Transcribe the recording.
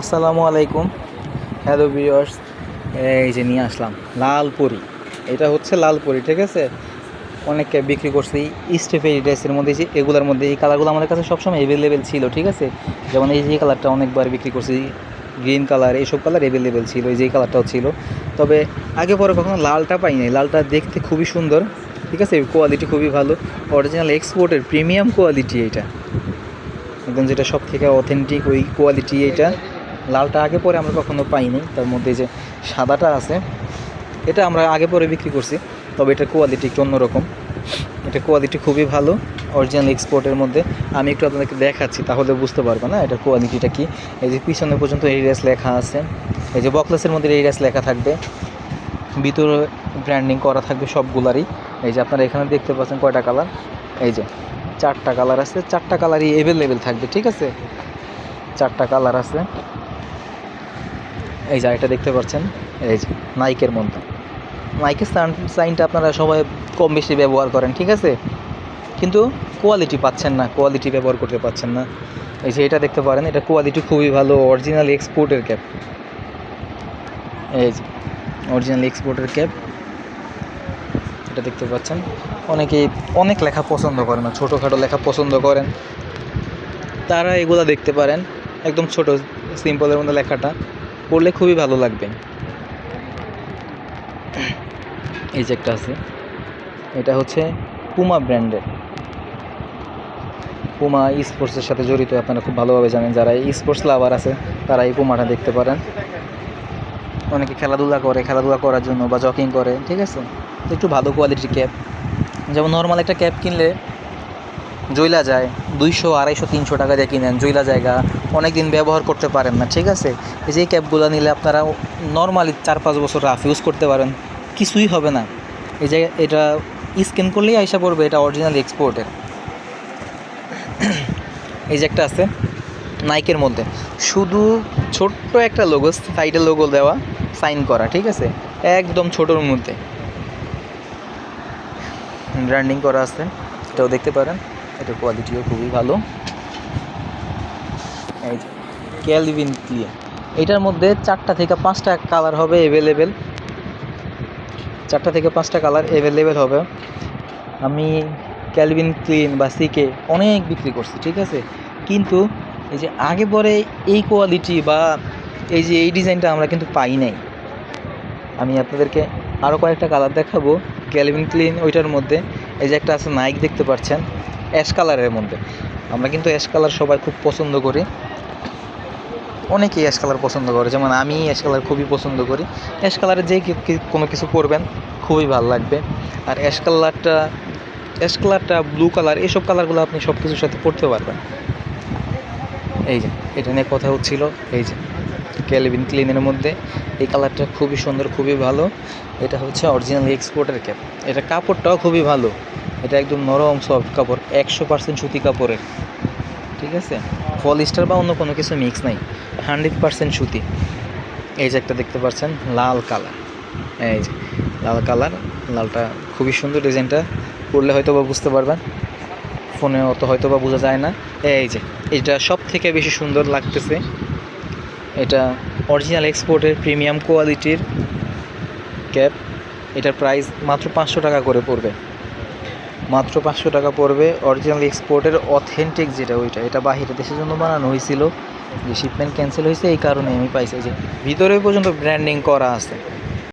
আসসালামু আলাইকুম। Hello viewers এই যে নিয়ে আসলাম লাল লালপুরি। এটা হচ্ছে লাল লালপুরি, ঠিক আছে? অনেককে বিক্রি করছি স্টেফের ড্রেসের মধ্যে যে এগুলোর মধ্যে, এই কালারগুলো আমাদের কাছে সবসময় অ্যাভেলেবেল ছিল, ঠিক আছে? যেমন এই যে কালারটা অনেকবার বিক্রি করছি গ্রিন কালার এইসব কালার অ্যাভেলেবেল ছিল, এই যে কালারটাও ছিল। তবে আগে পরে কখনো লালটা পাই নাই। লালটা দেখতে খুবই সুন্দর, ঠিক আছে? কোয়ালিটি খুবই ভালো। অরিজিনাল এক্সপোর্টের প্রিমিয়াম কোয়ালিটি এটা। একদম যেটা সব থেকে অথেন্টিক ওই কোয়ালিটি এটা। লালটা আগে পরে আমরা কখনো পাইনি, তার মধ্যে যে সাদাটা আছে, এটা আমরা আগে পরে বিক্রি করছি, তবে এটার কোয়ালিটি একটু অন্যরকম। এটা কোয়ালিটি খুবই ভালো অরিজিনাল এক্সপোর্টের মধ্যে। আমি একটু আপনাদেরকে দেখাচ্ছি, তাহলে বুঝতে পারব না এটা কোয়ালিটিটা কি। এই যে পিছনে পর্যন্ত এরিয়াস লেখা আছে, এই যে বকলেসের মধ্যে এরিয়াস লেখা থাকবে। ভিতরে ব্র্যান্ডিং করা থাকবে সবগুলারই। এই যে আপনারা এখানে দেখতে পাচ্ছেন কয়টা কালার এই যে চারটা কালার আছে, চারটা কালারই অ্যাভেলেবেল থাকবে, ঠিক আছে? চারটা কালার আছে। এই যে এটা দেখতে পাচ্ছেন, এই যে নাইকের মধ্যে। নাইকের সাইনটা আপনারা সবাই কম বেশি ব্যবহার করেন, ঠিক আছে? কিন্তু কোয়ালিটি পাচ্ছেন না কোয়ালিটি ব্যবহার করতে পাচ্ছেন না। এই যে এটা দেখতে পারেন, এটা কোয়ালিটি খুবই ভালো অরিজিনাল এক্সপোর্টের ক্যাপ এই যে অরিজিনাল এক্সপোর্টের ক্যাপ এটা দেখতে পাচ্ছেন। অনেকেই অনেক লেখা পছন্দ করেন না, ছোটোখাটো লেখা পছন্দ করেন। তারা এগুলো দেখতে পারেন, একদম ছোট সিম্পলের মধ্যে লেখাটা। পড়লে খুবই ভালো লাগবে। এই যে একটা আছে। এটা হচ্ছে পুমা ব্র্যান্ডের পুমা স্পোর্টসের সাথে জড়িত, আপনারা খুব ভালোভাবে জানেন। যারা স্পোর্টস লাভার আছে, তারা এই পুমাটা দেখতে পারেন। অনেকে খেলাধুলা করে, খেলাধুলা করার জন্য বা জকিং করে, ঠিক আছে? একটু ভালো কোয়ালিটির ক্যাপ যেমন নর্মাল একটা ক্যাপ কিনলে জইলা যায়, দুইশো, আড়াইশো, তিনশো টাকা দিয়ে কিনেন জইলা জায়গা। অনেক দিন ব্যবহার করতে পারেন না, ঠিক আছে? এই যে ক্যাবগুলো নিলে আপনারা নর্মালি চার পাঁচ বছর রাফ ইউজ করতে পারেন। কিছুই হবে না। এই যে এটা স্ক্যান করলেই আইসা পড়বে, এটা অরিজিনাল এক্সপোর্টের এই যে একটা আছে নাইকের মধ্যে। শুধু ছোট্ট একটা লোগো সাইডে লোগো দেওয়া সাইন করা, ঠিক আছে? একদম ছোটোর মধ্যে। ব্র্যান্ডিং করা আছে, এটাও দেখতে পারেন। এটার কোয়ালিটিও খুবই ভালো। এই যে ক্যালভিন ক্লিন এটার মধ্যে চারটা থেকে পাঁচটা কালার হবে অ্যাভেলেবেল চারটা থেকে পাঁচটা কালার অ্যাভেলেবেল হবে। আমি ক্যালভিন ক্লিন বা সিকে অনেক বিক্রি করছি, ঠিক আছে? কিন্তু এই যে আগে পরে এই কোয়ালিটি বা এই যে এই ডিজাইনটা আমরা কিন্তু পাই নাই। আমি আপনাদেরকে আরও কয়েকটা কালার দেখাবো। ক্যালভিন ক্লিন ওইটার মধ্যে। এই যে একটা আছে নাইক দেখতে পাচ্ছেন? অ্যাশ কালারের মধ্যে। আমরা কিন্তু অ্যাশ কালার সবাই খুব পছন্দ করি। অনেকেই অ্যাশ কালার পছন্দ করে, যেমন আমি অ্যাশ কালার খুবই পছন্দ করি। অ্যাশ কালারের যে কোনো কিছু পরবেন, খুবই ভালো লাগবে। আর অ্যাশ কালারটা অ্যাশ কালারটা ব্লু কালার, এসব কালারগুলো আপনি সব কিছুর সাথে পরতে পারবেন। এই যে, এটা নিয়ে কথা হচ্ছিল, এই যে ক্যালভিন ক্লিনের মধ্যে। এই কালারটা খুবই সুন্দর, খুবই ভালো। এটা হচ্ছে অরিজিনাল এক্সপোর্টের ক্যাপ এটা কাপড়টাও খুবই ভালো। এটা একদম নরম সফট কাপড়, একশো পার্সেন্ট সুতি কাপড়ের। ঠিক আছে? পলিস্টার বা অন্য কোনো কিছু মিক্স নাই, হান্ড্রেড পার্সেন্ট সুতি। এই যে একটা দেখতে পাচ্ছেন, লাল কালার। এই যে, লাল কালার, লালটা খুবই সুন্দর ডিজাইনটা। পড়লে হয়তো বা বুঝতে পারবেন। ফোনে অত হয়তো বা বোঝা যায় না। এই যে, এটা সব থেকে বেশি সুন্দর লাগতেছে। এটা অরিজিনাল এক্সপোর্টের প্রিমিয়াম কোয়ালিটির ক্যাপ এটার প্রাইস মাত্র পাঁচশো টাকা করে পড়বে। মাত্র পাঁচশো টাকা পড়বে। অরিজিনাল এক্সপোর্টের অথেন্টিক যেটা ওইটা, এটা বাহিরের দেশের জন্য বানানো হয়েছিল। যে শিপমেন্ট ক্যান্সেল হয়েছে, এই কারণে আমি পাইছি। যে, ভিতরে পর্যন্ত ব্র্যান্ডিং করা আছে।